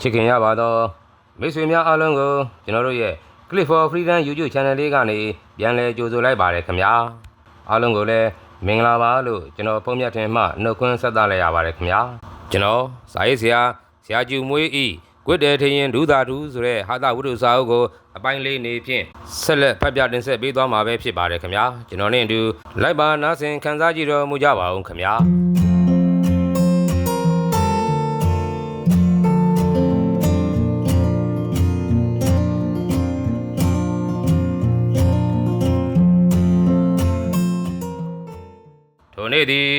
ချစ်ခင်ရပါတော့မိတ်ဆွေများအားလုံးကိုကျွန်တော်တို့ရဲ့ Click for Freedom YouTube Channel လေးကနေပြန်လည်ကြိုဆိုလိုက်ပါတယ်ခင်ဗျာအားလုံးကိုလည်းမင်္ဂလာပါလို့ကျွန်တော်ဖုန်းမြတ်ထင်မှနှုတ်ခွန်းဆက်သလိုက်ရပါတယ်ခင်ဗျာကျွန်တော်စာရေးဆရာဆရာကျူမွေးဤကွတ်တယ်ထရင်ဒူးသာဒူးဆိုတဲ့ဟာသဝိတုစာအုပ်ကိုအပိုင်းလေးနေဖြင့်ဆက်လက်ဖတ်ပြတင်ဆက်ပေးသွားမှာပဲဖြစ်ပါတယ်ခင်ဗျာကျွန်တော်နဲ့အတူလိုက်ပါနားဆင်ခန်းစားကြည့်တော်မူကြပါဦးခင်ဗျာ ထိုနေ့သည်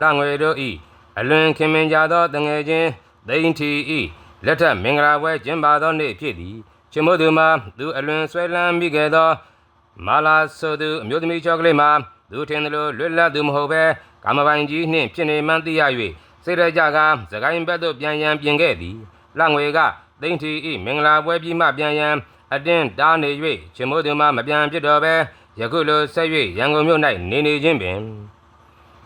တငွေတို့ဤအလွန်ခင်မင်ကြသောတငယ်ချင်းဒိန်ထီဤလက်ထက်မင်္ဂလာပွဲကျင်းပသောနေ့ဖြစ်သည်ချင်မို့သူမှာသူအလွန်ဆွဲလန်းမိခဲ့သောမာလာဆိုသူအမျိုးသမီးချောကလေးမှာသူထင်သလိုလွတ်လပ်သူမဟုတ်ဘဲကာမပိုင်ကြီးနှင့်ဖြစ်နေမှန်းသိရ၍စိတ်ရကြကစကိုင်းဘက်သို့ပြန်ရန်ပြင်ခဲ့သည်လငွေကဒိန်ထီဤမင်္ဂလာပွဲပြီးမှပြန်ရန်အတင်းတားနေ၍ချင်မို့သူမှာမပြန်ဖြစ်တော့ဘဲ ယခုလိုဆက်၍ရန်ကုန်မြို့၌နေနေခြင်းပင်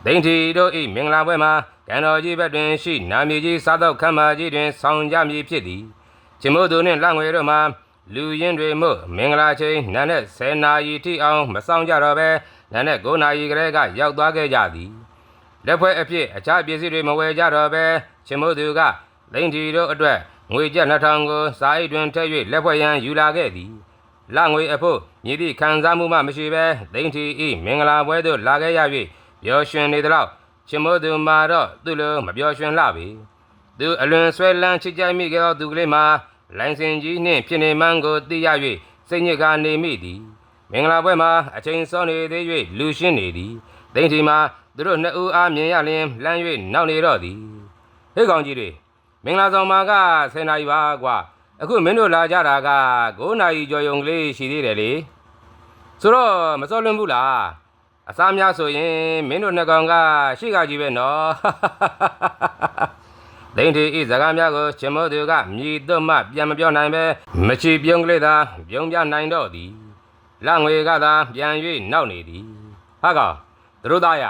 ဒိန်ထီတို့ဤမင်္ဂလာပွဲမှာကံတော်ကြီးဘက်တွင်ရှိနာမည်ကြီးစားသောက်ခမ်းမာကြီးတွင်ဆောင်ကြမည်ဖြစ်သည်ကျမို့သူနှင့်လငွေတို့မှာလူရင်းတွေမို့မင်္ဂလာချိန်နာနဲ့10နာရီထိအောင်မဆောင်ကြတော့ဘဲနာနဲ့9နာရီကလေးကရောက်သွားခဲ့ကြသည်လက်ဖွဲ့အဖြစ်အခြားပစ္စည်းတွေမဝယ်ကြတော့ဘဲကျမို့သူကဒိန်ထီတို့အတွက်ငွေကျပ်2000ကိုစာအိတ်တွင်ထည့်၍လက်ဖွဲ့ရန်ယူလာခဲ့သည် လငွေအဖို့မြည်သည့်ခံစားမှုမှမရှိဘဲဒိန်ထီဤမင်္ဂလာပွဲသို့လာခဲ့ရ၍ပျော်ရွှင်နေသလောက်ချင်မို့သူမှာတော့သူ့လိုမပျော်ရွှင်လှပေသူအလွန်ဆွဲလန်းချစ်ကြိုက်မိကြသောသူကလေးမှာလိုင်စင်ကြီးနှင့်ဖြစ်နေမှန်းကိုသိရ၍စိတ်ညစ်ကနေမိသည်မင်္ဂလာပွဲမှာအချိန်စောနေသေး၍လူရှင်းနေသည်ဒိန်ထီမှာသူတို့နှစ်ဦးအားမြင်ရလျင်လှမ်း၍နောက်နေတော့သည်ဟေ့ကောင်ကြီးတွေမင်္ဂလာဆောင်မှာက10နာရီပါကွာ အခုမင်းတို့လာကြတာက9နာရီကျော်ယုံကလေးရှိသေးတယ်လေဆိုတော့မစောလွန်းဘူးလားအစားများဆိုရင်မင်းတို့နှစ်ကောင်ကရှိကကြီးပဲနော်ဒိန်တီဤစကားများကိုချင်မို့သူကမြည်သွတ်မှပြန်မပြောနိုင်ပဲမချီပြုံးကလေးသာပြုံးပြနိုင်တော့သည်လငွေကသာပြန်၍နောက်နေသည်ဟာကောင်သူတို့သားရ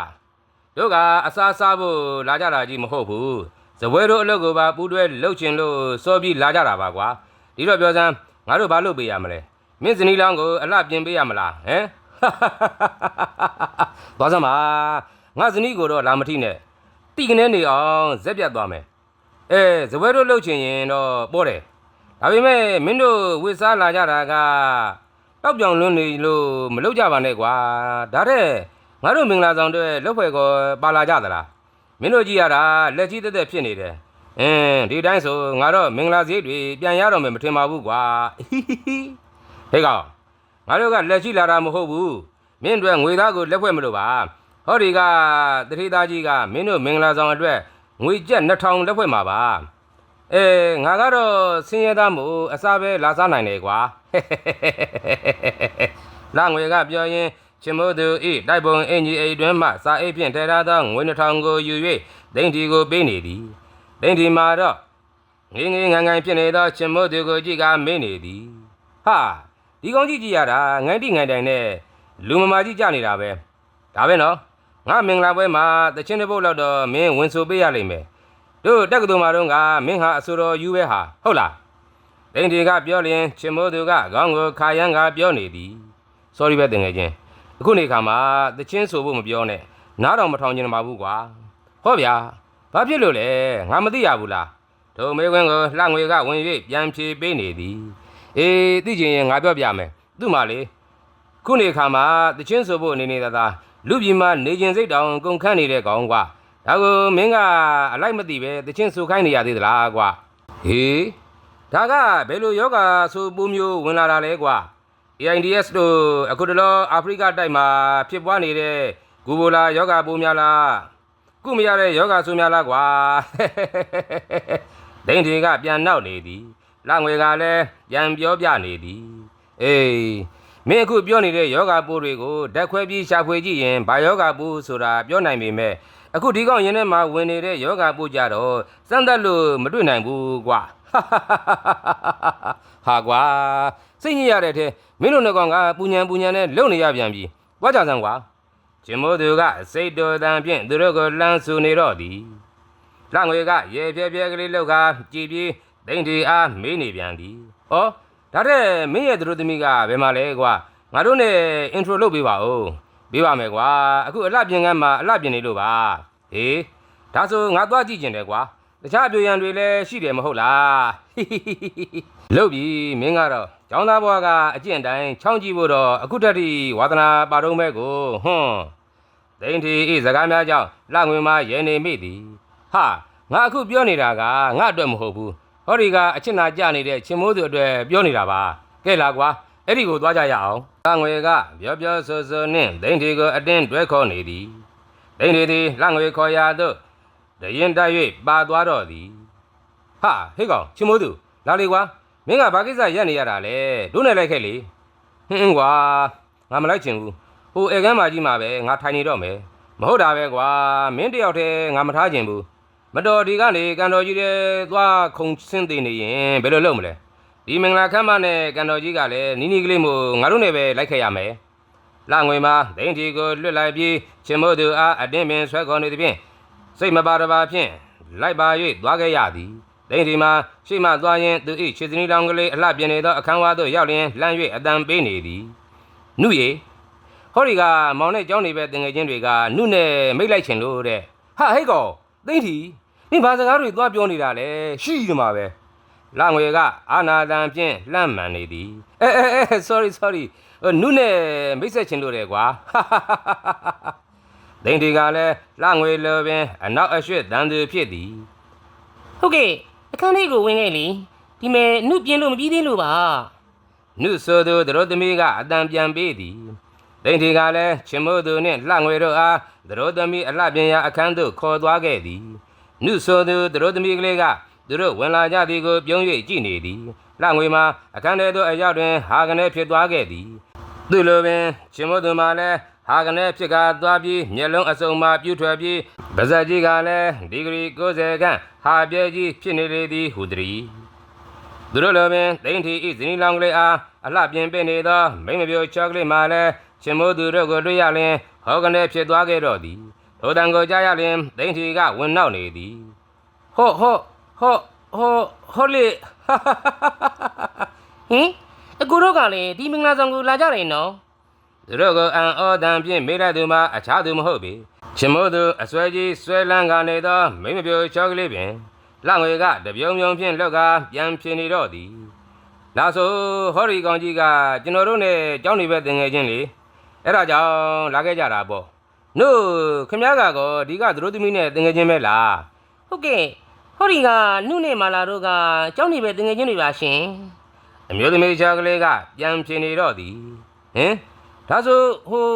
တို့ကအစားစားဖို့လာကြတာကြီးမဟုတ်ဘူး ဇပွဲတို့အလုပ်ကိုပါပူးတွဲလှုပ်ချင်လို့စောပြီးလာကြတာပါကွာဒီတော့ပြောစမ်းငါတို့ဘာလုပ်ပေးရမလဲမင်းဇနီးလောင်းကိုအလှပြင်ပေးရမလားဟမ်သွားစမ်းပါငါဇနီးကိုတော့လာမထိနဲ့တိကနေနေအောင်ဇက်ပြတ်သွားမယ်အဲဇပွဲတို့လှုပ်ချင်ရင်တော့ပေါ်တယ်ဒါပေမဲ့မင်းတို့ဝစ်စားလာကြတာကတောက်ပြောင်လွန်းနေလို့မလုပ်ကြပါနဲ့ကွာဒါတဲ့ငါတို့မင်္ဂလာဆောင်တွေလှုပ်ဖွဲ့ကောပါလာကြသလား မင်းတို့ကြည့်ရတာလက်ကြီးတက်တက်ဖြစ်နေတယ်အင်းဒီတိုင်းဆိုငါတော့မင်္ဂလာစရိတ်တွေပြန်ရတော့မယ်မထင်ပါဘူးကွာဟေးကောင်ငါတို့ကလက်ကြီးလာတာမဟုတ်ဘူးမင်းတို့ငွေသားကိုလက်ဖွဲ့မလို့ပါဟောဒီကတတိသားကြီးကမင်းတို့မင်္ဂလာဆောင်အတွက်ငွေကျပ်2000လက်ဖွဲ့မှာပါအဲငါကတော့ဆင်းရဲသားမို့အစားပဲလာစားနိုင်တယ်ကွာလာငွေကပြောရင် ချင်မို့သူဤတိုက်ပုံအင်ကြီးအိတ်တွင်မှစာအိတ်ဖြင့်ထဲထားသောငွေနှထောင်ကိုယူ၍ဒိန်တီကိုပေးနေသည်ဒိန်တီမှာတော့ငေးငေးငန်ငန်ဖြစ်နေသောချင်မို့သူကိုကြည့်ကမင်းနေသည်ဟာဒီကောင်ကြီးကြည့်ရတာငိုင်းတိငိုင်းတိုင်နဲ့လူမမာကြီးကြနေတာပဲဒါပဲနော်ငါမင်္ဂလာပွဲမှာတချင်းတစ်ပုတ်လောက်တော့မင်းဝင်ဆိုပေးရလိမ့်မယ်တို့တက္ကသိုလ်မှာတော့ကမင်းဟာအဆိုတော်ယူပဲဟာဟုတ်လားဒိန်တီကပြောလျင်ချင်မို့သူကခေါင်းကိုခါရန်ကပြောနေသည် sorry ပဲတင်ငယ်ချင်း အခုနေခါမှာတချင်းဆိုဖို့မပြောနဲ့နားတော်မထောင်ကျင်ပါဘူးကွာဟောဗျာဘာဖြစ်လို့လဲငါမသိရဘူးလားဒုံမေကွင်းကိုလှငွေကဝင်၍ပြန်ဖြေပေးနေသည်အေးသိချင်ရင်ငါပြောပြမယ်သူ့မလေးခုနေခါမှာတချင်းဆိုဖို့အနေနေသာသာလူပြည်မှာနေကျင်စိတ်တောင်ကုန်ခန့်နေတဲ့ကောင်ကွာဒါကိုမင်းကအလိုက်မသိပဲတချင်းဆိုခိုင်းနေရသေးသလားကွာဟေးဒါကဘယ်လိုယောဂဆိုပူမျိုးဝင်လာတာလဲကွာ AIDS တို့အခုတလောအာဖရိကတိုက်မှာဖြစ်ပွားနေတဲ့ဂူဘိုလာယောဂပိုးများလားကုမရတဲ့ယောဂဆိုးများလားကွာဒိန်တီကပြန်နောက်နေသည်လငွေကလည်းပြန်ပြောပြနေသည်အေးမင်းအခုပြောနေတဲ့ယောဂပိုးတွေကိုဓာတ်ခွဲပြီးရှာဖွေကြည့်ရင်ဘာယောဂပိုးဆိုတာပြောနိုင်ပေမဲ့အခုဒီကောင်ရင်းထဲမှာဝင်နေတဲ့ယောဂပိုးကြတော့စမ်းသပ်လို့မတွေ့နိုင်ဘူးကွာဟာကွာ စိတ်ညစ်ရတဲ့ထဲမင်းတို့နှစ်ကောင်ကပူညံပူညံနဲ့လုံနေရပြန်ပြီ။သွားကြစမ်းကွာ။ကျင်မိုးသူကစိတ်တော်တန်ဖြင့်သူတို့ကိုလှမ်းဆူနေတော့သည်လငွေကရေပြဲပြဲကလေးလောက်ကကြည်ပြီးဒိန်တီအားမေးနေပြန်သည်ဟောဒါတဲ့မင်းရဲ့သူတို့သမီးကဘယ်မှာလဲကွာငါတို့နဲ့အင်ထရိုလုပ်ပေးပါဦးပေးပါမယ်ကွာအခုအလှပြင်ကမ်းမှာအလှပြင်နေလို့ပါဟေးဒါဆိုငါသွားကြည့်ကျင်တယ်ကွာတခြားအပြိုရန်တွေလည်းရှိတယ်မဟုတ်လား လုတ်ပြီမင်းကတော့ကျောင်းသားဘွားကအကျင့်တိုင်းချောင်းကြည့်ဖို့တော့အခုတည်းကဝါသနာပါတော့မဲ့ကိုဟွန်းဒိန်တီဤစကားများကြောင့်လငွေမှာရဲနေမိသည်ဟာငါအခုပြောနေတာကငါအတွက်မဟုတ်ဘူးဟောဒီကအချစ်နာကြနေတဲ့ချင်းမိုးသူအတွက်ပြောနေတာပါကဲလာကွာအဲ့ဒီကိုသွားကြရအောင်လငွေကပြောပြောဆိုဆိုနှင့်ဒိန်တီကိုအတင်းတွဲခေါ်နေသည်ဒိန်တီသည်လငွေခေါ်ရာသို့တရင်တက်၍ပါသွားတော့သည်ဟာဟေ့ကောင်ချင်မိုးသူလာလေကွာ မင်းကဘာကိစ္စရက်နေရတာလဲတို့နဲ့လိုက်ခဲ့လေဟင်းကွာငါမလိုက်ချင်ဘူးဟိုဧကန်းမာကြီးမှာပဲငါထိုင်နေတော့မယ်မဟုတ်တာပဲကွာမင်းတယောက်တည်းငါမထားချင်ဘူးမတော်ဒီကနေကန်တော်ကြီးတဲ့သွားခုံဆင်းသေးနေရင်ဘယ်လိုလုပ်မလဲဒီမင်္ဂလာခမ်းမနဲ့ကန်တော်ကြီးကလည်းနီးနီးကလေးမို့ငါတို့နဲ့ပဲလိုက်ခဲ့ရမယ်လာငွေမှာဒိန်တီကိုလွတ်လိုက်ပြီးချင်မိုးသူအားအတင်းပင်ဆွဲခေါ်နေသည်ဖြင့်စိတ်မပါတပါဖြင့်လိုက်ပါ၍သွားခဲ့ရသည် ဒိန်ဒီမှာရှိမှသွားရင်သူ၏ခြေစနီးလောင်ကလေးအလှပြင်းနေသောအခန်းဝါသို့ရောက်လျင်လှမ်း၍အတန်ပေးနေသည်နုရေဟောဒီကမောင်နဲ့ကြောင်းနေပဲတင်ငယ်ချင်းတွေကနုနဲ့မိတ်လိုက်ချင်လို့တဲ့ဟာဟဲ့ကောင်သိမ့်ထီနင်ဘာစကားတွေသွားပြောနေတာလဲရှိတယ်မှာပဲလာငွေကအာနာတန်ဖြင့်လှမ်းမှန်နေသည်အဲအဲအဲ sorry sorry ဟိုနုနဲ့မိတ်ဆက်ချင်လို့တယ်ကွာဒိန်ဒီကလည်းလှငွေလိုပင်အနောက်အရွှေ့တန်သူဖြစ်သည်ဟုတ်ကဲ့ အခန်းလေးကိုဝင်ခဲ့လေဒီမဲ့နှုတ်ပြင်းလို့မပြီးသေးလို့ပါနုဆိုသူသတို့သမီးကအတန်ပြန်ပေးသည်ဒိန်ဒီကလည်းချင်မို့သူနှင့်လှငွေတို့အားသတို့သမီးအလှပြင်ရာအခန်းသို့ခေါ်သွားခဲ့သည်နုဆိုသူသတို့သမီးကလေးကသူတို့ဝင်လာကြသည်ကိုပြုံး၍ကြည့်နေသည်လှငွေမှာအခန်းထဲသို့အရောက်တွင်ဟာကနေဖြစ်သွားခဲ့သည်သူလိုပင်ချင်မို့သူမှာလည်း ဟာကနေဖြစ်ကာသွားပြီးမျက်လုံးအစုံမှပြူထွက်ပြီးဗဇက်ကြီးကလည်းဒီဂရီ90ခန့်ဟာပြဲကြီးဖြစ်နေလေသည်ဟူသည်သူတို့လိုပင်ဒိန်ထီဤဇနီးလောင်ကလေးအားအလှပြင်ပင်နေသောမိမပြိုချောကလေးမှလည်းချင်မိုးသူတို့ကိုတွေ့ရလျင်ဟောကနေဖြစ်သွားခဲ့တော့သည်ထိုတန်ကိုကြားရလျင်ဒိန်ထီကဝင်နောက်နေသည်ဟော့ဟော့ဟော့ဟော့ဟောလေဟင်အကူတို့ကလည်းဒီမင်္ဂလာဆောင်ကိုလာကြတယ်နော် သူတို့ကိုအံဩတန်ဖြင့်မိလိုက်သူမှာအခြားသူမဟုတ်ပေချင်မိုးသူအစွဲကြီးဆွဲလန်းကနေသောမိမပြိုချောကလေးပင်လငွေကတပြုံပြုံဖြင့်လောက်ကပြန်ဖြစ်နေတော့သည်လာဆိုဟောဒီကောင်ကြီးကကျွန်တော်တို့နဲ့ကြောင်းနေပဲတင်ငယ်ချင်းလေအဲ့ဒါကြောင့်လာခဲ့ကြတာပေါ့။နို့ခမ ्या ကကောဒီကသူတို့သမီးနဲ့တင်ငယ်ချင်းပဲလားဟုတ်ကဲ့ဟောဒီကနှုတ်နဲ့မာလာတို့ကကြောင်းနေပဲတငယ်ချင်းတွေပါရှင်။အမျိုးသမီးချာကလေးကပြန်ဖြေနေတော့သည်။ဟင် ဒါဆိုဟို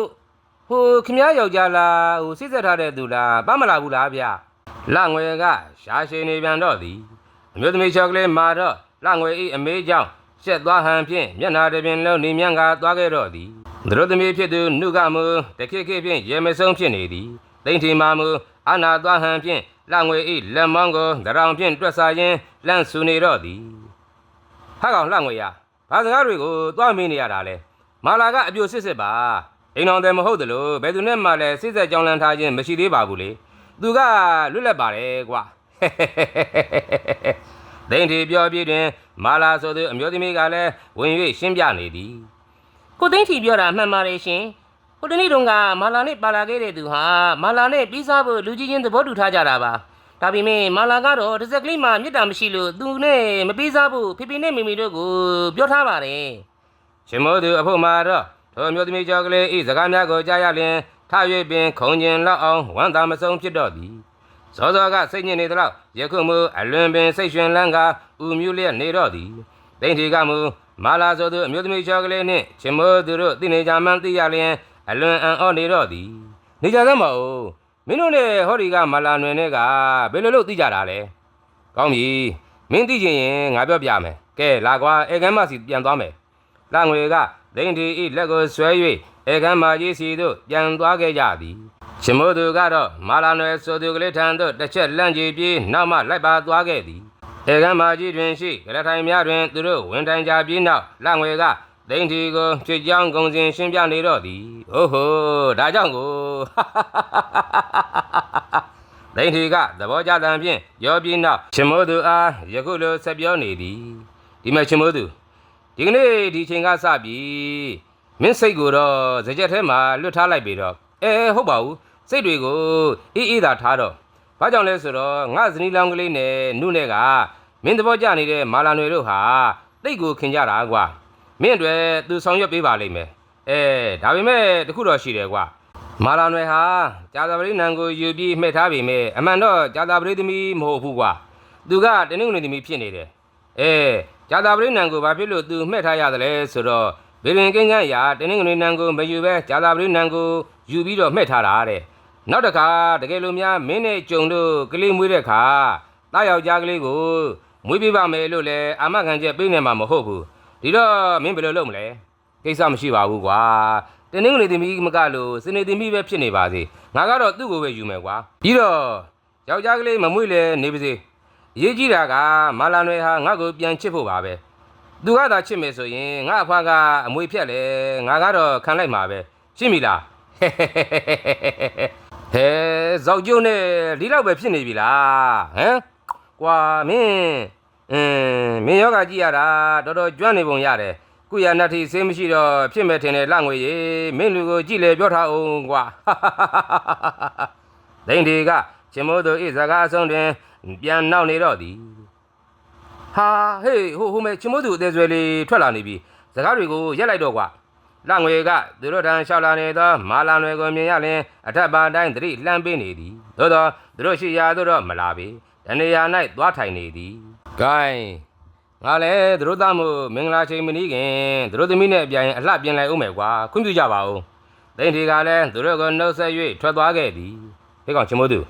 ဟိုခမ ्या ယောက်ျားလားဟိုစိတ်ဆက်ထားတဲ့သူလားပတ်မလာဘူးလားဗျ။လငွေကရှားရှည်နေပြန်တော့သည်။အမျိုးသမီးချာကလေးမာတော့လငွေဤအမေးကြောင့်ရှက်သွားဟန်ဖြင့်မျက်နာတစ်ပြင်လုံးနေမြန်းကသွားခဲ့တော့သည်။သူတို့သမီးဖြစ်သူနှုကမူတခိခိဖြင့်ရေမဆုံးဖြစ်နေသည်။တိန်ထီမာမူအာနာသွားဟန်ဖြင့်လငွေဤလက်မောင်းကိုဒရောင်ဖြင့်တွက်စားရင်းလန့်ဆူနေတော့သည်။ဟာကောင်လှငွေရဘာစကားတွေကိုသွားမင်းနေရတာလဲ။ မာလာကအပြိုစစ်စစ်ပါ။အိမ်တော်တယ်မဟုတ်သလိုဘယ်သူနဲ့မှလည်းစစ်ဆက်ကြောင်းလန့်ထားခြင်းမရှိသေးပါဘူးလေ။သူကလွတ်လပ်ပါတယ်ကွာ။ဒိန်ထီပြောပြတွင် မာလာဆိုသူအမျိုးသမီးကလည်းဝင်၍ရှင်းပြနေသည်ကိုသိန်းထီပြောတာမှန်ပါတယ်ရှင်ဟိုတနေ့တုန်းကမာလာနဲ့ပါလာခဲ့တဲ့သူဟာမာလာနဲ့ပြီးစားဖို့လူကြီးချင်းသဘောတူထားကြတာပါဒါပေမဲ့မာလာကတော့တစ်စက်ကလေးမှမြစ်တာမရှိလို့သူနဲ့မပြီးစားဖို့ဖေဖေနဲ့မိမိတို့ကိုပြောထားပါတယ် ရှင်မိုးသူအဖို့မှာတော့ထိုအမျိုးသမီးကြောက်ကလေးဤစကားများကိုကြားရလျင်ထ၍ပင်ခုံကျင်လောက်အောင်ဝမ်းသာမဆုံးဖြစ်တော့သည်စောစောကစိတ်ညစ်နေသလောက်ယခုမူအလွန်ပင်စိတ်ရွှင်လန်းကဥမြူလျက်နေတော့သည်တိန်ထီကမူမာလာဆိုသူအမျိုးသမီးကြောက်ကလေးနှင့်ရှင်မိုးသူတို့သိနေကြမှန်းသိရလျင်အလွန်အံ့ဩနေတော့သည်နေကြသမ်းမဟုတ်မင်းတို့နဲ့ဟောဒီကမာလာနွယ်နဲ့ကဘယ်လိုလုပ်သိကြတာလဲကောင်းပြီမင်းသိချင်ရင်ငါပြောပြမယ်ကဲလာကွာအေကမ်းမစီပြန်သွားမယ် လငွေကဒိန်ဒီဤလက်ကိုဆွဲ၍ဧကမ်းမာကြီးစီသို့ပြန်သွားခဲ့ကြသည်ရှင်မိုးသူကတော့မာလာနွယ်ဆိုသူကလေးထံသို့တစ်ချက်လန့်ကြည့်ပြီးနောက်မှလိုက်ပါသွားခဲ့သည်ဧကမ်းမာကြီးတွင်ရှိကရထိုင်များတွင်သူတို့ဝင်တိုင်ကြပြီးနောက်လငွေကဒိန်ဒီကိုချွေကြောင်းကုံစင်ရှင်းပြနေတော့သည်အိုးဟိုဒါကြောင့်ကိုဒိန်ထေကသဘောကျသံဖြင့်ရောပြီးနောက်ရှင်မိုးသူအားယခုလိုဆက်ပြောနေသည်ဒီမဲ့ရှင်မိုးသူ ဒီကနေ့ဒီချိန်ကစပြီးမင်းစိတ်ကိုတော့စကြက်ထဲမှာလွတ်ထားလိုက်ပြီတော့အဲဟုတ်ပါဘူးစိတ်တွေကိုအေးအေးသာထားတော့ဘာကြောင့်လဲဆိုတော့ငါဇနီးလောင်းကလေးနဲ့နုနဲ့ကမင်းသဘောကျနေတဲ့မာလာနွေတို့ဟာတိတ်ကိုခင်ကြတာကွာမင်းအတွက်သူဆောင်ရွက်ပေးပါလိမ့်မယ်အဲဒါပေမဲ့တခုတော့ရှိတယ်ကွာမာလာနွယ်ဟာကြာသာပရိနံကိုယူပြီးမှဲ့ထားပေမဲ့အမှန်တော့ကြာသာပရိသမီးမဟုတ်ဘူးကွာသူကတနင်္ဂနွေသမီးဖြစ်နေတယ်အဲ ကြာသာပရိနံကိုဘာဖြစ်လို့သူမှဲ့ထားရသလဲဆိုတော့ဘေရင်ကင်းကန်းရာတနင်္ဂနွေနံကိုမယူပဲကြာသာပရိနံကိုယူပြီးတော့မှဲ့ထားတာတဲ့နောက်တစ်ခါတကယ်လို့များမင်းနဲ့ကြုံတို့ကလေးမွေးတဲ့ခါတားယောက်ျားကလေးကိုမွေးပေးပါမယ်လို့လည်းအာမခံချက်ပေးနေမှာမဟုတ်ဘူးဒီတော့မင်းဘယ်လိုလုပ်မလဲကိစ္စမရှိပါဘူးကွာတင်းနှင်းကလေးသမီးမကလို့စနေသမီးပဲဖြစ်နေပါစေငါကတော့သူ့ကိုပဲယူမယ်ကွာပြီးတော့ယောက်ျားကလေးမမွေးလဲနေပါစေအ ရေးကြီးတာကမာလာနွယ်ဟာငါ့ကိုပြန်ချစ်ဖို့ပါပဲသူကသာချစ်မယ်ဆိုရင်ငါအဖွားကအမွေဖြက်လဲငါကတော့ခံလိုက်မှာပဲရှင်းပြီလားဟဲဇောက်ကျုံနဲ့ဒီလောက်ပဲဖြစ်နေပြီလားဟမ်ကွာမင်းအင်းမင်းယောဂကြည့်ရတာတော်တော်ကျွမ်းနေပုံရတယ်ကုရနတ်ထီဆေးမရှိတော့ဖြစ်မဲ့ထင်တယ်လှငွေရေမင်းလူကိုကြည့်လေပြောထားအောင်ကွာဒိန်ဒီကရှင်မိုးတို့ဤစကားအဆုံးတွင် ပြန်နောက်နေတော့သည်ဟာဟေးဟိုဟိုမဲ့ရှင်မိုးတို့အသေးဆွဲလေးထွက်လာနေပြီစကားတွေကိုရက်လိုက်တော့ကွာလှငွေကသူတို့တန်းလျှောက်လာနေသောမာလာနွယ်ကိုမြင်ရလင်အထက်ပါတိုင်းသတိလှမ်းပေးနေသည်သို့သောသူတို့ရှိရာသို့တော့မလာပေတနေရာ၌သွားထိုင်နေသည် gain ငါလည်းသူတို့သားမို့မင်္ဂလာချိန်မနီးခင်သူတို့သမီးနဲ့အပြိုင်အလှပြင်လိုက်ဦးမယ်ကွာခွင့်ပြုကြပါဦးဒိန်ဒီကလည်းသူတို့ကိုနှုတ်ဆက်၍ထွက်သွားခဲ့သည်ဟေးကောင်ချင်မို့သူ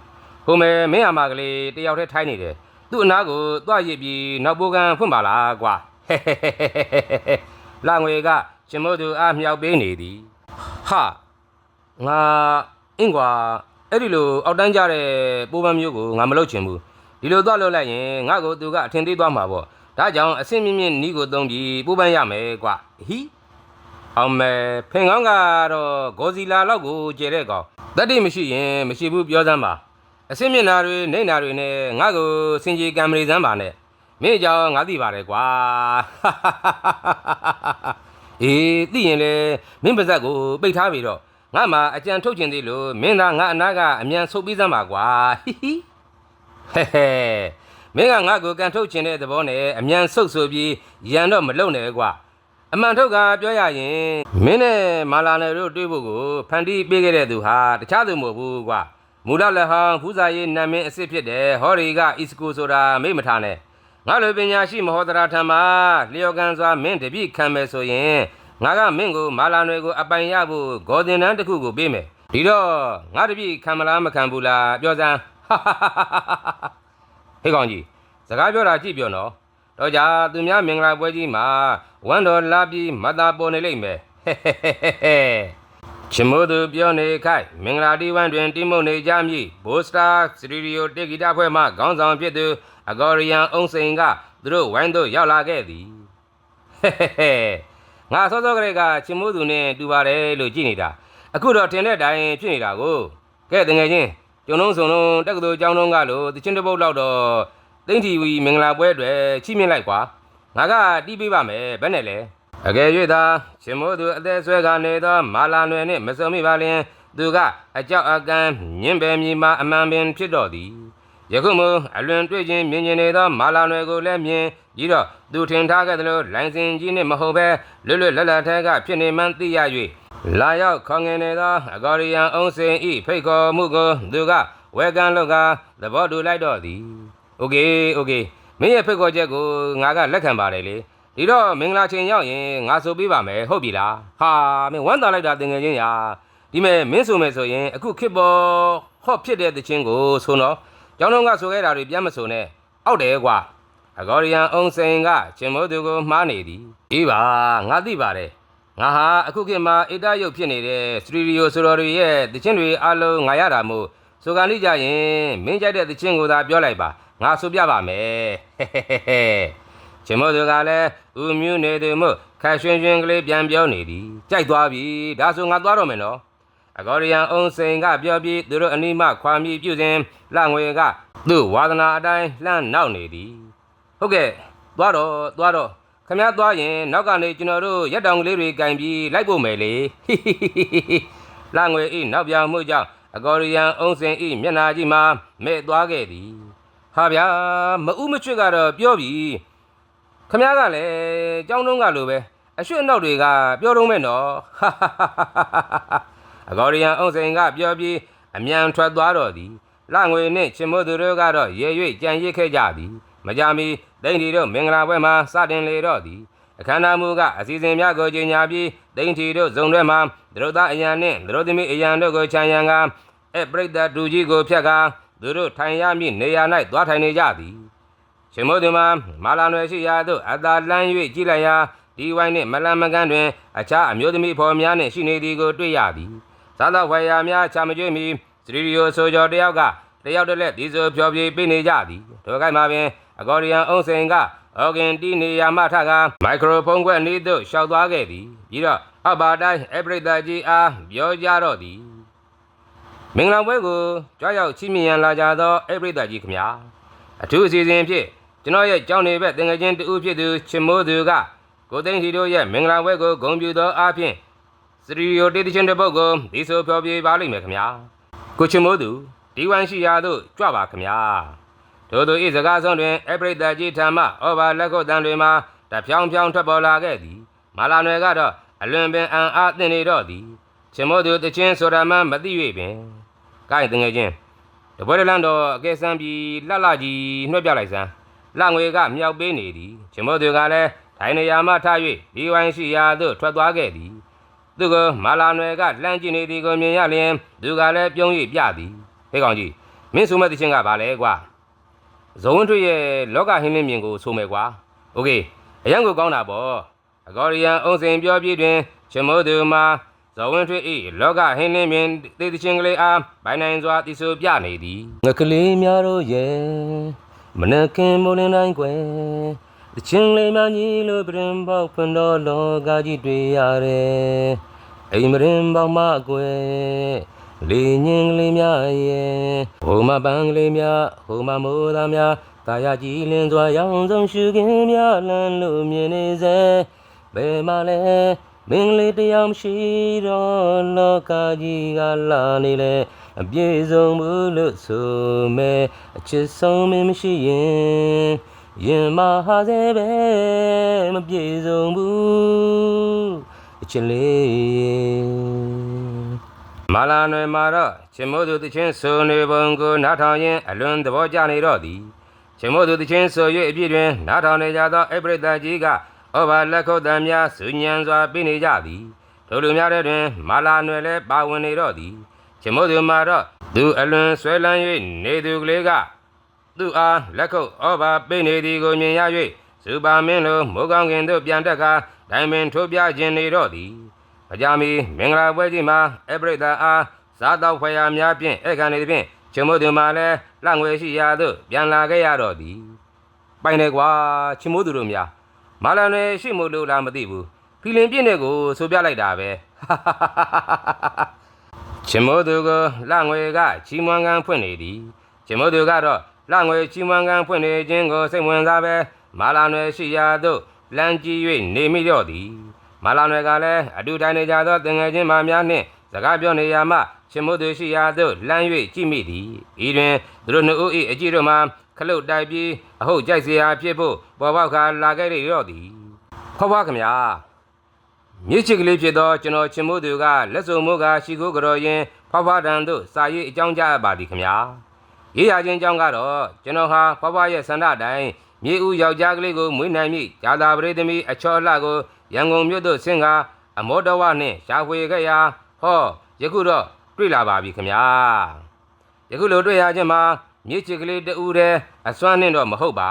ဟိုမဲမင်းအမကလေးတယောက်တည်းထိုင်းနေတယ်သူ့အနာကိုသွားရစ်ပြီးနောက်ပိုးကန်ဖွင့်ပါလားကွာဟဲ့ဟဲ့ဟဲ့ဟဲ့ဟဲ့ဟဲ့လာငွေကချင်မို့သူအားမြောက်ပေးနေသည်ဟာငါအင်းကွာအဲ့ဒီလိုအောက်တန်းကြတဲ့ပိုးပန်းမျိုးကိုငါမလုပ်ချင်ဘူးဒီလိုသွားလို့လိုက်ရင်ငါ့ကိုသူကအထင်သေးသွားမှာပေါ့ဒါကြောင့်အစင်မြင့်မြင့်နီးကိုသုံးပြီးပူပန်းရမယ်ကွာဟီအောင်မဲဖင်ကောင်းကတော့ဂေါ်စီလာလောက်ကိုကျဲတဲ့ကောင်တတိမရှိရင်မရှိဘူးပြောစမ်းပါ အစင်မြင့်နာတွေနေနာတွေနဲ့ငါ့ကိုစင်ကြီးကံမရီစမ်းပါနဲ့မင်းကြောင့်ငါသိပါတယ်ကွာအေးသိရင်လေမင်းပါဇက်ကိုပိတ်ထားပြီတော့ငါမှအကြံထုတ်ခြင်းသေးလို့မင်းသားငါအနာကအမြန်ဆုတ်ပြီးစမ်းပါကွာဟီဟီဟဲဟဲမင်းကငါ့ကိုကန်ထုတ်ခြင်းတဲ့သဘောနဲ့အမြန်ဆုတ်ဆိုပြီးရန်တော့မလုံနဲ့ကွာအမှန်ထုတ်ကပြောရရင်မင်းနဲ့မာလာနယ်တို့တွေ့ဖို့ကိုဖန်တီးပေးခဲ့တဲ့သူဟာတခြားသူမဟုတ်ဘူးကွာ မူလလက်ဟောင်းဖူးစာရေးနာမည်အစ်စ်ဖြစ်တယ်ဟော်ရီကအီစကူဆိုတာမိတ်မထားနဲ့ငါလိုပညာရှိမဟောဒရာထံမှာလျော်ကန်စွာမင်းတပိခံမယ်ဆိုရင်ငါကမင်းကိုမာလာနယ်ကိုအပိုင်ရဖို့ဂေါ်ဒင်တန်းတစ်ခုကိုပေးမယ်ဒီတော့ငါတပိခံမလားမခံဘူးလားပြောစမ်းဟေးကောင်ကြီးစကားပြောတာကြည့်ပြောနော်တော့ကြာသူများမင်္ဂလာပွဲကြီးမှာဝမ်းတော်လာပြီးမတ်တာပေါ်နေလိမ့်မယ်ဟဲ့ဟဲ့ဟဲ့ဟဲ့ဟဲ့ ချင်မို့သူပြောနေခိုက်မင်္ဂလာတီဝမ်းတွင်တိမုတ်နေကြမည်ဘိုစတာစတူဒီယိုတက်ဂီတာဖွဲ့မှခေါင်းဆောင်ဖြစ်သူအဂေါ်ရီယန်အုံစိန်ကသူတို့ဝိုင်းတို့ရောက်လာခဲ့သည်ဟဲ့ဟဲ့ဟဲ့ငါစောစောကလေးကချင်မို့သူနဲ့တူပါတယ်လို့ကြည့်နေတာအခုတော့ထင်တဲ့အတိုင်းဖြစ်နေတာကိုကဲတငယ်ချင်းကျုံလုံးစုံလုံးတက္ကသိုလ်ကျောင်းလုံးကလို့တချင်းတစ်ပုတ်လောက်တော့သိမ့်တီဝီမင်္ဂလာပွဲအတွက်ချီးမြှင့်လိုက်ကွာငါကတီးပေးပါမယ်ဘယ်နဲ့လဲ အကယ်၍သာရှင်မိုးသူအသက်ဆွဲကနေသောမာလာနွယ်နှင့်မစုံမိပါလျင်သူကအကြောက်အကန့်ညင်ပယ်မြေမှာအမှန်ပင်ဖြစ်တော်သည်ယခုမှအလွန်တွေ့ချင်းမြင်ကျင်နေသောမာလာနွယ်ကိုလည်းမြင်ပြီးတော့သူထင်ထားခဲ့သလိုလိုင်စင်ကြီးနှင့်မဟုတ်ဘဲလွတ်လွတ်လပ်လပ်ထဲကဖြစ်နေမှန်းသိရ၍လာရောက်ခေါငင်နေသောအဂေါရီယန်အုံးစင်ဤဖိတ်ခေါ်မှုကိုသူကဝဲကန်လောက်ကသဘောတူလိုက်တော့သည်။ Okay okay မင်းရဲ့ဖိတ်ခေါ်ချက်ကိုငါကလက်ခံပါတယ်လေ။ ဒီတော့မင်္ဂလာချိန်ရောက်ရင်ငါဆိုပေးပါမယ်ဟုတ်ပြီလား။ဟာမင်းဝမ်းသာလိုက်တာတင်ငယ်ချင်းရာ။ဒီမဲ့မင်းဆိုမယ်ဆိုရင်အခုခေတ်ပေါ်ဟော့ဖြစ်တဲ့တခြင်းကိုဆိုတော့ကျောင်းတော်ကဆိုခဲ့တာတွေပြန်မဆိုနဲ့အောက်တယ်ကွာ။အဂေါရီယန်အုံးစင်ကရှင်မိုးသူကိုမှားနေသည်။အေးပါငါသိပါတယ်။ငါဟာအခုခေတ်မှာအေတာရုပ်ဖြစ်နေတဲ့စတူဒီယိုဆိုတော်တွေရဲ့တခြင်းတွေအလုံးငါရတာမို့ဆိုကန်လိကြရင်မင်းကြိုက်တဲ့တခြင်းကိုသာပြောလိုက်ပါငါဆိုပြပါမယ်ဟဲ့ဟဲ့ဟဲ့ ဟဲ့ချင်မို့သူကလည်းဦးမြူးနေသူမို့ခက်ရွှင်ရွှင်ကလေးပြန်ပြောနေသည်ကြိုက်သွားပြီဒါဆိုငါသွားတော့မယ်နော်အဂေါရီယန်အုံစိန်ကပြောပြီးသူတို့အနီးမှခွာမိပြုစဉ်လငွေကသူ့ဝါသနာအတိုင်းလှမ်းနောက်နေသည်ဟုတ်ကဲ့သွားတော့သွားတော့ခမည်းသွားရင်နောက်ကနေကျွန်တော်တို့ရက်တောင်ကလေးတွေကင်ပြီးလိုက်ဖို့မယ်လေလငွေဤနောက်ပြောင်မှုကြောင့်အဂေါရီယန်အုံစိန်ဤမျက်နာကြီးမှာမဲ့သွားခဲ့သည်ဟာဗျာမဥမချွတ်ကတော့ပြောပြီ ခမည်းကလည်းကြောင်းတုံးကလိုပဲအရွှတ်အနောက်တွေကပြောတော့မဲ့နော်အဂေါရီယန်အုံစိန်ကပြောပြီးအမြန်ထွက်သွားတော့သည်လငွေနှင့်ချင်မို့သူတို့ကတော့ရေ၍ကြံရစ်ခဲ့ကြသည်မကြမီဒိန်တီတို့မင်္ဂလာပွဲမှာစတင်လေတော့သည်အခမ်းအနားမူကအစီအစဉ်များကိုကြီးညာပြီးဒိန်တီတို့ဇုံထဲမှာသူတို့သားအရန်နှင့်သူတို့သမီးအရန်တို့ကိုခြံရံကအပရိသတ်တူကြီးကိုဖြတ်ကာသူတို့ထိုင်ရမည့်နေရာ၌သွားထိုင်နေကြသည် ရှင်မို့ဒီမှာမာလာနွယ်ရှိရာသို့အသာလန်း၍ကြည့်လိုက်ရာဒီဝိုင်းနှင့်မလန်မကန်းတွင်အခြားအမျိုးသမီးဖော်များနှင့်ရှိနေသည်ကိုတွေ့ရသည်သာသာဝယ်ရာများချာမကျွေးမီစတူဒီယိုဆိုကျော်တယောက်ကတယောက်တစ်လက်ဒီဆိုဖြောပြပေးနေကြသည်ထိုကိုက်မှာပင်အကော်ဒီယန်အုံစိန်ကအော်ဂင်တီနေရာမှထကမိုက်ခရိုဖုန်းခွက်နေသို့ရှောက်သွားခဲ့သည်ပြီးတော့အဘတိုင်းအပရိသတ်ကြီးအားပြောကြတော့သည်မင်္ဂလာပွဲကိုကြွားရောက်ချီးမြှင့်ရန်လာကြသောအပရိသတ်ကြီးခမညာအထူးအစီအစဉ်ဖြင့် ကျွန်တော်ရဲ့ကြောင်းနေဘက်တင်ငယ်ချင်းတူဖြစ်သူချင်မိုးသူကကိုသိန်းစီတို့ရဲ့မင်္ဂလာပွဲကိုဂုဏ်ပြုသောအားဖြင့်စတူဒီယိုတေးသချင်းတစ်ပုဒ်ကိုဒီဆိုဖျော်ပြပါလိမ့်မယ်ခင်ဗျာကိုချင်မိုးသူဒီဝိုင်းရှိရာသို့ကြွပါခင်ဗျာထို့သူဤစကားဆုံးတွင်အပရိသတ်ကြီးထံမှဩဘာလက်ခုတ်တန်တွေမှာတဖြောင်းဖြောင်းထွက်ပေါ်လာခဲ့သည်မာလာနွယ်ကတော့အလွန်ပင်အံအားသင့်နေတော့သည်ချင်မိုးသူတချင်းဆိုတာမှမသိ၍ပင်ကိုင်းတင်ငယ်ချင်းတပွဲတလန်းတော့အကဲဆန်းပြီးလှလှကြီးနှွှဲပြလိုက်စမ်း လငွေကမြောက်ပေးနေသည်ချင်မို့သူကလည်းထိုင်နေရာမှထ၍ဒီဝိုင်းရှိရာသို့ထွက်သွားခဲ့သည်သူကမာလာနွယ်ကလှမ်းကြည့်နေသည်ကိုမြင်ရလျင်သူကလည်းပြုံး၍ပြသည်ဟေးကောင်ကြီးမင်းဆိုမဲ့တခြင်းကဘာလဲကွာဇုံဝင်းထွေရဲ့လောကဟင်းလင်းမြင်ကိုဆိုမယ်ကွာโอเคအရန်ကိုကောင်းတာပေါ့အဂေါရီယန်အုံစင်ပြောပြတွင်ချင်မို့သူမှာဇော်ဝင်းထွေ၏လောကဟင်းလင်းမြင်တေးတခြင်းကလေးအားဘိုင်နိုင်စွာတိဆိုပြနေသည်ငကလေးများတို့ရဲ့ မနခင်မိုးလင်းတိုင်းကွယ်တချင်းလေးမကြီးလို့ပြင်ပေါက်ဖွင့်တော့လောကကြီးတွေ့ရတယ်အိမ်မရင်ပေါက်မကွယ်လေညင်ကလေးများရဲ့ဟိုမှာပန်းကလေးများဟိုမှာမိုးသားများတာယာကြည်လင်းစွာရောင်ဆုံးရှုခင်းများလန်းလို့မြင်နေစေဘယ်မှာလဲမင်းလေးတရားမရှိတော့လောကကြီးကလာနေလေ အပြေဆုံးဘူးလို့ဆိုမဲ့အချစ်ဆုံးမင်းမရှိရင်ရင်မဟာစေပဲမပြေဆုံးဘူးအချစ်လေးမာလာနွယ်မှာတော့ချင်မို့သူတချင်းဆိုနေပုံကိုနားထောင်ရင်အလွန်သဘောကျနေတော့သည်ချင်မို့သူတချင်းဆို၍အပြည့်တွင်နားထောင်နေကြသောအပရိသတ်ကြီးကဩဘာလက်ခုပ်တံများစူညံစွာပြနေကြသည်ထိုလူများတဲ့တွင်မာလာနွယ်လည်းပါဝင်နေတော့သည် ချင်မို့သူမှာတော့သူအလွန်ဆွဲလန်း၍နေသူကလေးကသူ့အားလက်ခုပ်ဩဘာပေးနေသည်ကိုမြင်ရ၍စူပါမင်းလိုမိုးကောင်းကင်သို့ပြန်တက်ကာဒိုင်ပင်ထိုးပြခြင်းနေတော့သည်အကြမီမင်္ဂလာပွဲကြီးမှာအပရိသတ်အားစားတော့ဖွယ်ရာများဖြင့်ဧကန်နေသည်ဖြင့်ချင်မို့သူမှာလည်းလှငွေရှိရာသို့ပြန်လာခဲ့ရတော့သည်ပိုင်တယ်ကွာချင်မို့သူတို့များမာလန်နယ်ရှိမို့လို့လားမသိဘူးဖီလင်ပြည့်တဲ့ကိုဆိုပြလိုက်တာပဲချ ကျမို့သူကလငွေကချီးမွမ်းကန်းဖွင့်နေသည်ကျမို့သူကတော့လငွေချီးမွမ်းကန်းဖွင့်နေခြင်းကိုစိတ်ဝင်စားပဲမာလာနယ်ရှိရာသို့လမ်းကြည့်၍နေမိတော့သည်မာလာနယ်ကလည်းအတူတိုင်းနေကြသောတင်ငယ်ချင်းမများနှင့်စကားပြောနေရမှချမို့သူရှိရာသို့လမ်း၍ကြည့်မိသည်ဤတွင်သူတို့နှစ်ဦး၏အကြည့်တို့မှာခလုတ်တိုက်ပြီးအဟုတ်ကြိုက်စရာဖြစ်ဖို့ပေါ်ပေါက်ခါလာခဲ့ရတော့သည်ခေါ်ပါခင်ဗျာ မြစ်ချစ်ကလေးဖြစ်သောကျွန်တော်ချင်မို့သူကလက်စုံမို့ကရှိခိုးကြော်ရင်ဖွားဖွားတန်သို့စာရေးအကြောင်းကြားအပ်ပါသည်ခင်ဗျာရေးရခြင်းအကြောင်းကတော့ကျွန်တော်ဟာဖွားဖွားရဲ့ဆန္ဒတိုင်းမြေဦးယောက်ျားကလေးကိုမွေးနိုင်မိဂျာသာပရိသမီအချောအလှကိုရန်ကုန်မြို့သို့ဆင်းကာအမောတဝနှင့်ရှာဖွေခဲ့ရာဟောယခုတော့တွေ့လာပါပြီခင်ဗျာယခုလိုတွေ့ရခြင်းမှာမြစ်ချစ်ကလေးတူတဲ့အစွမ်းနှင့်တော့မဟုတ်ပါ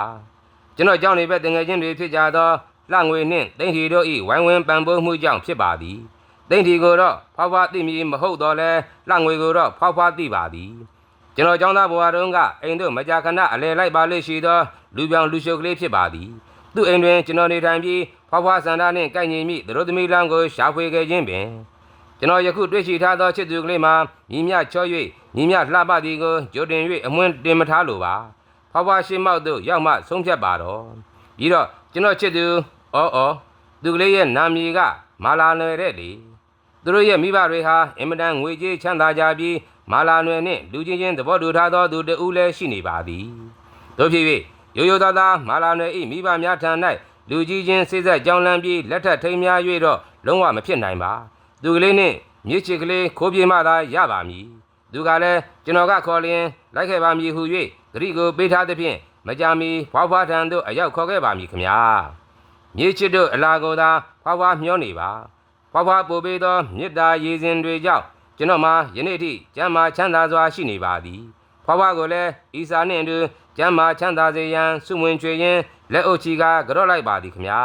ကျွန်တော်ကြောင့်နေပဲတငယ်ချင်းတွေဖြစ်ကြသော လှငွေနှင့်တိန့်ထီတို့၏ဝိုင်းဝန်းပံ့ပိုးမှုကြောင့်ဖြစ်ပါသည်တိန့်ထီကိုတော့ဖွားဖွားသိမည်မဟုတ်တော့လဲလှငွေကိုတော့ဖွားဖွားသိပါသည်ကျွန်တော်ចောင်းသားဘဝတုန်းကအိမ်တို့မကြာခဏအလဲလိုက်ပါလိမ့်ရှိသောလူပြောင်လူရှုပ်ကလေးဖြစ်ပါသည်သူ့အိမ်တွင်ကျွန်တော်နေထိုင်ပြီးဖွားဖွားစန္ဒနှင့်ကိုက်ညီမိသူတို့သမီးလမ်းကိုရှာဖွေခဲ့ခြင်းပင်ကျွန်တော်ယခုတွေ့ရှိထားသောချစ်သူကလေးမှာညီမြချော၍ညီမြလှပသည်ကိုကြိုတင်၍အမွင့်တင်မထားလိုပါဖွားဖွားရှိမောက်သို့ရောက်မှဆုံးဖြတ်ပါတော့ပြီးတော့ကျွန်တော်ချစ်သူ အော်အော်သူကလေးရဲ့နာမည်ကမာလာနယ်တဲ့လေသူတို့ရဲ့မိဘတွေဟာအင်မတန်ငွေကြေးချမ်းသာကြပြီးမာလာနယ်နှင့်လူချင်းချင်းသဘောတူထားသောသူတဦးလည်းရှိနေပါသည်တို့ဖြစ်၍ရိုးရိုးသားသားမာလာနယ်၏မိဘများထံ၌လူကြီးချင်းစိစက်ကြောင်းလန်းပြီးလက်ထပ်ထိမ်းများ၍တော့လုံးဝမဖြစ်နိုင်ပါသူကလေးနဲ့မြေချစ်ကလေးခိုးပြေးမှသာရပါမည်သူကလည်းကျွန်တော်ကခေါ်လျင်လိုက်ခဲ့ပါမည်ဟု၍ဂရိကိုပေးထားသဖြင့်မကြမီဖွားဖွားထံသို့အရောက်ခေါ်ခဲ့ပါမည်ခမညာ မြေချစ်တို့အလာကိုသာဖွားဖွားမျောနေပါဖွားဖွားပို့ပေးသောမေတ္တာရည်စဉ်တွေကြောင့်ကျွန်တော်မှာယနေ့ထိကျမ်းမာချမ်းသာစွာရှိနေပါသည်ဖွားဖွားကိုလည်းဤစာနှင့်အတူကျမ်းမာချမ်းသာစေရန်ဆုမွန်ချွေရင်းလက်အုပ်ချီကကြော့လိုက်ပါသည်ခမညာ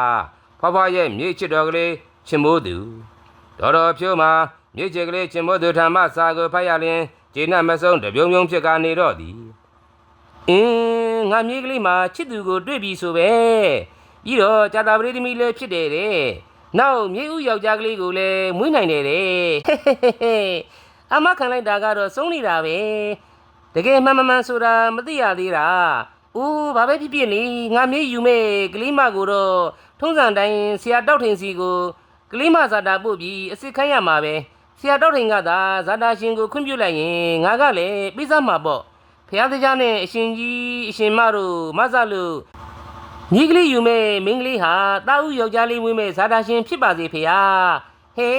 ဖွားဖွားရဲ့မြေချစ်တော်ကလေးချင်မိုးသူတော်တော်ဖြိုးမှာမြေချေကလေးချင်မို့သူထံမှစာကိုဖတ်ရလျင်ဂျေနတ်မဆုံးတပြုံပြုံဖြစ်ကနေတော့သည်အင်းငါမြေကလေးမှာချစ်သူကိုတွေ့ပြီဆိုပဲ ပြီးတော့ကြာတာပရိသမီလည်းဖြစ်တယ်တဲ့နောက်မြေဥယောက်ျားကလေးကိုလည်းမွေးနိုင်တယ်တဲ့ဟဲ့ဟဲ့ဟဲ့ဟဲ့အမခံလိုက်တာကတော့စုံနေတာပဲတကယ်မှန်မှန်မှန်ဆိုတာမသိရသေးတာအိုးဘာပဲဖြစ်ဖြစ်လေငါမြေယူမဲ့ကလေးမကိုတော့ထုံးစံတိုင်းဆရာတောက်ထင်စီကိုကလေးမဇာတာပို့ပြီးအစ်စ်ခိုင်းရမှာပဲဆရာတော်ထိန်ကသာဇာတာရှင်ကိုခွင့်ပြုလိုက်ရင်ငါကလည်းပြီးစားမှာပေါ့ဖះတရားနဲ့အရှင်ကြီးအရှင်မတို့မဆလို့ ညီကလေးယူမဲ့မင်းကလေးဟာတာဦးယောက်ျားလေးဝင်းမဲ့ဇာတာရှင်ဖြစ်ပါစေဖေဟာဟဲ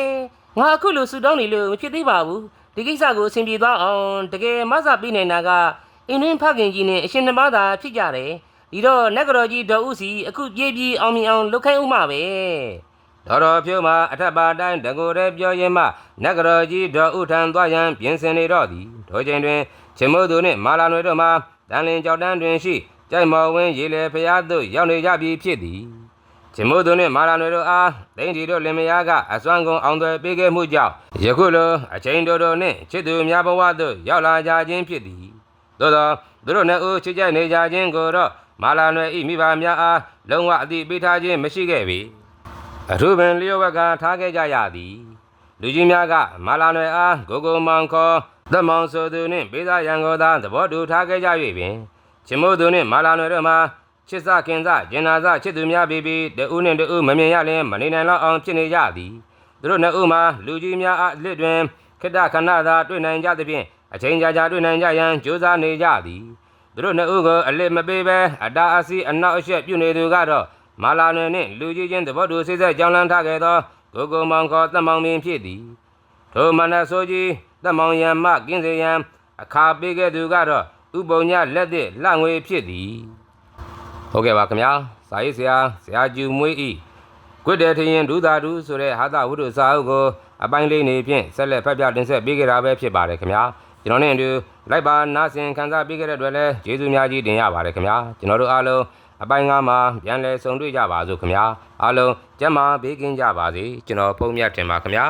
ငါအခုလိုဆူတောင်းနေလို့မဖြစ်သေးပါဘူးဒီကိစ္စကိုအဆင်ပြေသွားအောင်တကယ်မဆပြီးနေတာကအင်းတွင်းဖခင်ကြီးနဲ့အရှင်နှမသာဖြစ်ကြတယ်ဒီတော့နက်ကြော်ကြီးဒေါ်ဦးစီအခုပြေးပြေးအောင်မြင်အောင်လုပ်ခိုင်းဦးမှာပဲတော်တော်ဖြိုးမှာအထက်ပါတိုင်းတကိုယ်တည်းပြောရင်မှနဂရကြီးတော်ဥထံသွားရန်ပြင်ဆင်နေတော့သည်ထိုချိန်တွင်ချင်မိုးသူနှင့်မာလာနွေတို့မှတန်လင်ကြောက်တန်းတွင်ရှိ ကြိုက်မော်ဝင်းရေလေဖျားသို့ရောက်နေကြပြီဖြစ်သည်ချင်မိုးသူနှင့်မာလာနွေတို့အားဒိန်တီတို့လင်မယားကအစွမ်းကုန်အောင်သွယ်ပေးခဲ့မှုကြောင့်ယခုလိုအချိန်တော်တော်နှင့်ချစ်သူများဘဝသို့ရောက်လာကြခြင်းဖြစ်သည်သို့သောသူတို့နှစ်ဦးချစ်ကြိုက်နေကြခြင်းကိုတော့မာလာနွေ၏မိဘများအားလုံးဝအသိပေးထားခြင်းမရှိခဲ့ပေအထူးပင်လျှို့ဝက်ကထားခဲ့ကြရသည်လူကြီးများကမာလာနွယ်အားကိုကိုမောင်ခေါ်သက်မောင်ဆိုသူနှင့်ပေးစာရန်ကိုသာသဘောတူထားခဲ့ကြ၍ပင် ချင်မို့သူနှင့်မာလာနွယ်တို့မှာချစ်စခင်စဂျင်နာစချစ်သူများပြီးပြီးတဦးနှင့်တဦးမမြင်ရလျင်မနေနိုင်တော့အောင်ဖြစ်နေကြသည်သူတို့နှစ်ဦးမှာလူကြီးများအားအလစ်တွင်ခိတ္တခဏသာတွေ့နိုင်ကြသဖြင့်အချိန်ကြာကြာတွေ့နိုင်ကြရန်ကြိုးစားနေကြသည်သူတို့နှစ်ဦးကိုအလစ်မပေးဘဲအတားအဆီးအနောက်အရှက်ပြုနေသူကတော့မာလာနယ်နှင့်လူကြီးချင်းသဘောတူစိတ်ဆက်ကြောင်းလန်းထားခဲ့သောကိုကိုမောင်ခေါ်သက်မောင်ပင်ဖြစ်သည်ထိုမနက်ဆိုးကြီးသက်မောင်ရံမှကင်းစေရန်အခါပေးခဲ့သူကတော့ ဥပုံညလက်သည့်လှငွေဖြစ်သည်ဟုတ်ကဲ့ပါခင်ဗျာစာရေးဆရာဆရာကျူမွေးဤကွတ်တယ်ထရင်ဒုသာဒုဆိုတဲ့ဟာသဝုဒ္ဓစာအုပ်ကိုအပိုင်းလေးနေဖြင့်ဆက်လက်ဖတ်ပြတင်ဆက်ပေးကြတာပဲဖြစ်ပါတယ်ခင်ဗျာကျွန်တော်နဲ့အတူလိုက်ပါနားဆင်ခံစားပေးခဲ့တဲ့အတွက်လည်းကျေးဇူးများကြီးတင်ရပါတယ်ခင်ဗျာကျွန်တော်တို့အားလုံးအပိုင်းငါမှာပြန်လည်ဆုံတွေ့ကြပါစို့ခင်ဗျာအားလုံးကျမ်းမာဘေးကင်းကြပါစေကျွန်တော်ဖုန်းမြတ်တင်ပါခင်ဗျာ